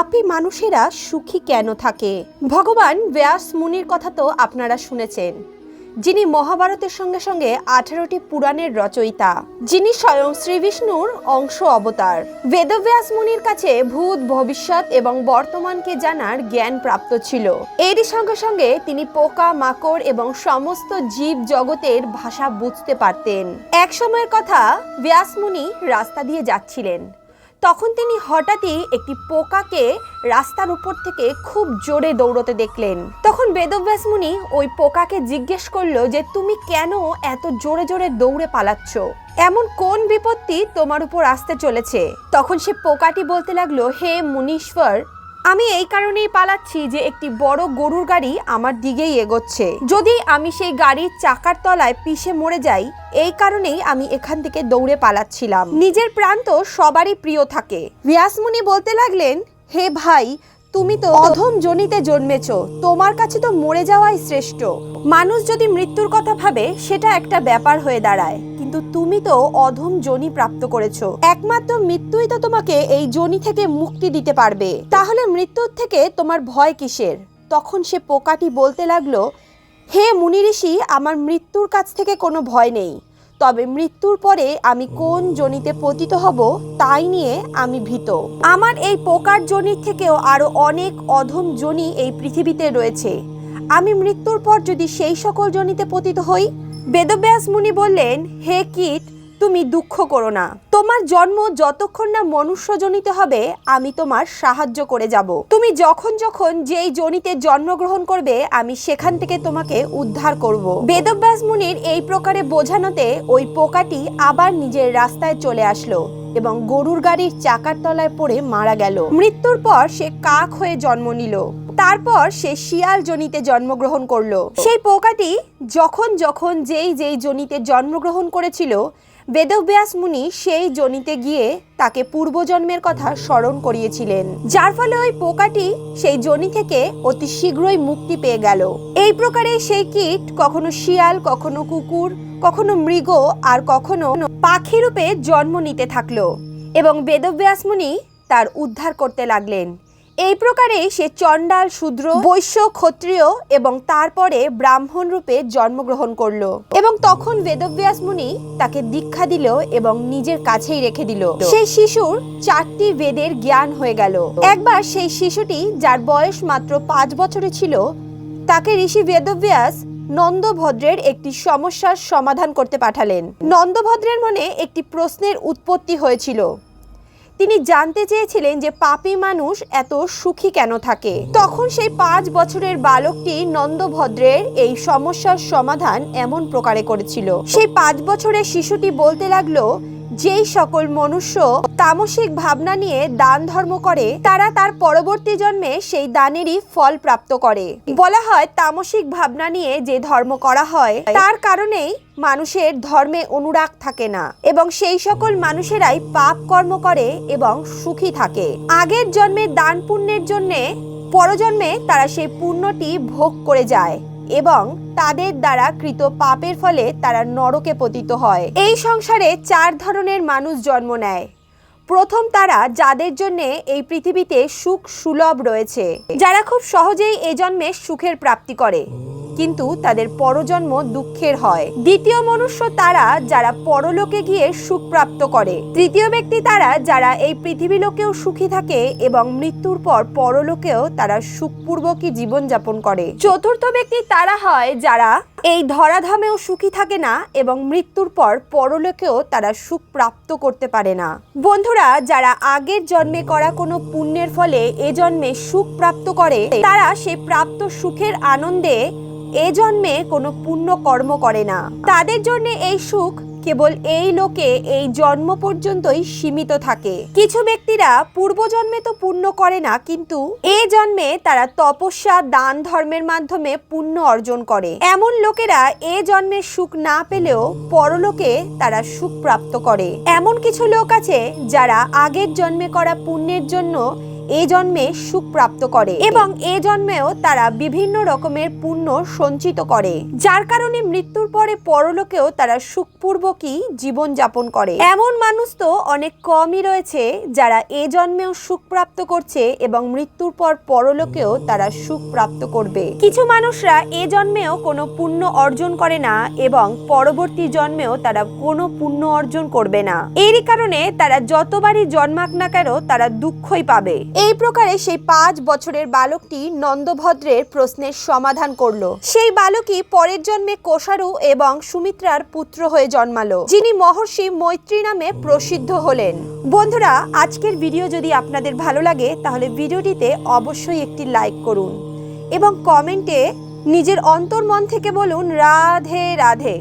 পাপী মানুষেরা সুখী কেন থাকে? ভগবান ব্যাস মুনির কথা তো আপনারা শুনেছেন। যিনি মহাভারতের সঙ্গে সঙ্গে আঠারোটি পুরাণের রচয়িতা, যিনি স্বয়ং শ্রীবিষ্ণুর অংশ অবতার। বেদব্যাস মুনির কাছে ভূত, ভবিষ্যৎ এবং বর্তমানকে জানার জ্ঞান প্রাপ্ত ছিল। এরই সঙ্গে সঙ্গে তিনি পোকা, মাকড় এবং সমস্ত জীব জগতের ভাষা বুঝতে পারতেন। এক সময়ের কথা ব্যাসমুনি রাস্তা দিয়ে যাচ্ছিলেন। তখন তিনি হঠাৎই একটি পোকাকে রাস্তার উপর থেকে খুব জোরে দৌড়তে দেখলেন। তখন বেদব্যাস মুনি ওই পোকাকে জিজ্ঞেস করল যে, তুমি কেন এত জোরে জোরে দৌড়ে পালাচ্ছ? এমন কোন বিপত্তি তোমার উপর আসতে চলেছে? তখন সে পোকাটি বলতে লাগল, হে মুনীশ্বর আমি এই কারণেই পালাচ্ছি যে একটি বড় গরুর গাড়ি আমার দিকেই এগোচ্ছে। যদি আমি সেই গাড়ির চাকার তলায় পিষে মরে যাই, এই কারণেই আমি এখান থেকে দৌড়ে পালাচ্ছিলাম। নিজের প্রাণ তো সবারই প্রিয় থাকে। ব্যাসমুনি বলতে লাগলেন, হে ভাই, তুমি তো অধম জনিতে জন্মেছ, তোমার কাছে তো মরে যাওয়াই শ্রেষ্ঠ। মানুষ যদি মৃত্যুর কথা ভাবে, সেটা একটা ব্যাপার হয়ে দাঁড়ায়। কিন্তু তুমি তো অধম জনি প্রাপ্ত করেছ। একমাত্র মৃত্যুই তো তোমাকে এই জনি থেকে মুক্তি দিতে পারবে। তাহলে মৃত্যুর থেকে তোমার ভয় কিসের? তখন সে পোকাটি বলতে লাগল, হে মুনি ঋষি আমার মৃত্যুর কাছ থেকে কোনো ভয় নেই। তবে মৃত্যুর পরে আমি কোন জনিতে পতিত হব তাই নিয়ে আমি ভীত। আমার এই পোকার জনির থেকেও আরও অনেক অধম জনি এই পৃথিবীতে রয়েছে। আমি মৃত্যুর পর যদি সেই সকল জনিতে পতিত হই বেদব্যাস মুনি বললেন, হে কীট, তুমি দুঃখ করো না। তোমার জন্ম যতক্ষণ না মনুষ্যজনিত হবে, আমি তোমার সাহায্য করে যাব। তুমি যখন যখন যেই জনিতে জন্মগ্রহণ করবে, আমি সেখান থেকে তোমাকে উদ্ধার করব। বেদব্যাস মুনির এই প্রকারে বোঝানোতে ওই পোকাটি আবার নিজের রাস্তায় চলে আসলো। এবং গরুর গাড়ির চাকার তলায় পড়ে মারা গেল। মৃত্যুর পর সে কাক হয়ে জন্ম নিল। তারপর সে শিয়াল জনিতে জন্মগ্রহণ করল। সেই পোকাটি যখন যখন যেই যেই জনিতে জন্মগ্রহণ করেছিল বেদব্যাস মুনি সেই জনিতে গিয়ে তাকে পূর্বজন্মের কথা স্মরণ করিয়েছিলেন। যার ফলে ওই পোকাটি সেই জনি থেকে অতি শীঘ্রই মুক্তি পেয়ে গেল। এই প্রকারে সেই কীট কখনো শিয়াল, কখনো কুকুর, কখনো মৃগ আর কখনো পাখি রূপে জন্ম নিতে থাকল এবং বেদব্যাস মুনি তার উদ্ধার করতে লাগলেন। এই প্রকারে সে চণ্ডাল শূদ্র, বৈশ্য ক্ষত্রিয় এবং তারপরে ব্রাহ্মণ রূপে জন্মগ্রহণ করল এবং তখন বেদব্যাস মুনি তাকে দীক্ষা দিল এবং নিজের কাছেই রেখে দিল। সেই শিশুর চারটি বেদের জ্ঞান হয়ে গেল। একবার সেই শিশুটি, যার বয়স মাত্র পাঁচ বছরে ছিল, তাকে ঋষি বেদব্যাস নন্দভদ্রের একটি সমস্যার সমাধান করতে পাঠালেন। নন্দভদ্রের মনে একটি প্রশ্নের উৎপত্তি হয়েছিল। তিনি জানতে চেয়েছিলেন যে পাপী মানুষ এত সুখী কেন থাকে। তখন সেই পাঁচ বছরের বালকটি নন্দভদ্রের এই সমস্যার সমাধান এমন প্রকারে করেছিল। সেই পাঁচ বছরের শিশুটি বলতে লাগল যেই সকল মনুষ্য তামসিক ভাবনা নিয়ে দান ধর্ম করে, তারা তার পরবর্তী জন্মে সেই দানেরই ফল প্রাপ্ত করে। বলা হয়, তামসিক ভাবনা নিয়ে যে ধর্ম করা হয়, তার কারণেই মানুষের ধর্মে অনুরাগ থাকে না এবং সেই সকল মানুষেরাই পাপ কর্ম করে এবং সুখী থাকে। আগের জন্মে দান পুণ্যের জন্যে, পরজন্মে তারা সেই পুণ্যটি ভোগ করে যায়। এবং তাদের দ্বারা কৃত পাপের ফলে তারা নরকে পতিত হয়। এই সংসারে চার ধরনের মানুষ জন্ম নেয়। প্রথম তারা যাদের জন্যে এই পৃথিবীতে সুখ সুলভ রয়েছে। যারা খুব সহজেই এ জন্মে সুখের প্রাপ্তি করে। কিন্তু তাদের পরজন্ম দুঃখের হয়। দ্বিতীয় মনুষ্য তারা যারা পরলোকে গিয়ে সুখ প্রাপ্ত করে। তৃতীয় ব্যক্তি তারা যারা এই পৃথিবী লোকেও সুখী থাকে এবং মৃত্যুর পর পরলোকেও তারা সুখপূর্বকই জীবনযাপন করে। চতুর্থ ব্যক্তি তারা হয় যারা এই ধরাধামেও সুখী থাকে না এবং মৃত্যুর পর পরলোকেও তারা সুখ প্রাপ্ত করতে পারে না। বন্ধুরা, যারা আগের জন্মে করা কোনো পুণ্যের ফলে এ জন্মে সুখ প্রাপ্ত করে, তারা সেই প্রাপ্ত সুখের আনন্দে এ জন্মে কোনো পুণ্য কর্ম করে না। তাদের জন্য এই সুখ কেবল এই লোকে এই জন্ম পর্যন্তই সীমিত থাকে। কিছু ব্যক্তিরা পূর্বজন্মে তো পুণ্য করে না, কিন্তু এ জন্মে তারা তপস্যা, দান ধর্মের মাধ্যমে পুণ্য অর্জন করে। এমন লোকেরা এ জন্মে সুখ না পেলেও পরলোকে তারা সুখ প্রাপ্ত করে। এমন কিছু লোক আছে যারা আগের জন্মে করা পুণ্যের জন্য এ জন্মে সুখ প্রাপ্ত করে এবং এ জন্মেও তারা বিভিন্ন রকমের পুণ্য সঞ্চিত করে। যার কারণে মৃত্যুর পরে পরলোকেও তারা সুখপূর্বকই জীবন যাপন করে। এমন মানুষ তো অনেক কমই রয়েছে যারা এ জন্মেও সুখ প্রাপ্ত করছে এবং মৃত্যুর পর পরলোকেও তারা সুখ প্রাপ্ত করবে। কিছু মানুষরা এ জন্মেও কোনো পুণ্য অর্জন করে না এবং পরবর্তী জন্মেও তারা কোনো পুণ্য অর্জন করবে না। এরই কারণে তারা যতবারই জন্মাক না কেন তারা দুঃখই পাবে। এই প্রকারে সেই পাঁচ বছরের বালকটি নন্দভদ্রের প্রশ্নের সমাধান করল। সেই বালকই পরের জন্মে কোষারু এবং সুমিত্রার পুত্র হয়ে জন্মালো, যিনি মহর্ষি মৈত্রী নামে প্রসিদ্ধ হলেন। বন্ধুরা, আজকের ভিডিও যদি আপনাদের ভালো লাগে, তাহলে ভিডিওটিতে অবশ্যই একটি লাইক করুন এবং কমেন্টে নিজের অন্তর্মন থেকে বলুন রাধে রাধে।